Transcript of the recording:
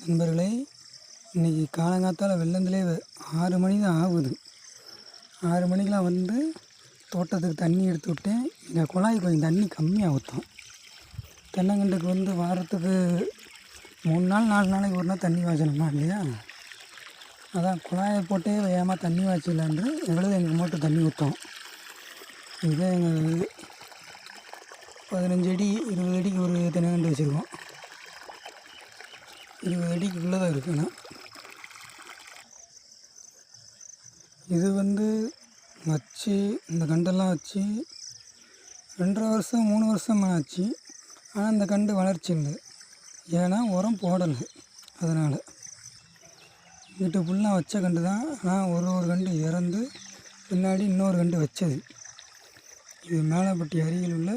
நண்பர்களே இன்றைக்கி காலங்காத்தால் வெள்ளந்திலே ஆறு மணி தான் ஆகுது. ஆறு மணிக்கெலாம் வந்து தோட்டத்துக்கு தண்ணி எடுத்து விட்டேன். இந்த குழாய் கொஞ்சம் தண்ணி கம்மியாக ஊற்றும் தென்னங்கண்டுக்கு வந்து வாரத்துக்கு மூணு நாள் நாலு நாளைக்கு ஒரு நாள் தண்ணி வாய்ச்சணுமா இல்லையா? அதான் குழாயை போட்டே வேகமாக தண்ணி பாய்ச்சலான்று எவ்வளோ எங்கள் மோட்டர் தண்ணி ஊற்றும் இதே எங்கள் பதினஞ்சு அடி இருபது அடிக்கு இருபது அடிக்குள்ளே தான் இருக்குண்ணா இது வந்து வச்சு இந்த கண்டெல்லாம் வச்சு ரெண்டரை வருஷம் மூணு வருஷம் ஆச்சு. ஆனால் இந்த கண்டு வளர்ச்சி இல்லை. ஏன்னா உரம் போடலை. அதனால் வீட்டு ஃபுல்லாக வச்ச கண்டு தான். ஆனால் ஒரு ஒரு கண்டு இறந்து பின்னாடி இன்னொரு கண்டு வச்சது. இது மேலப்பட்டி அருகில் உள்ள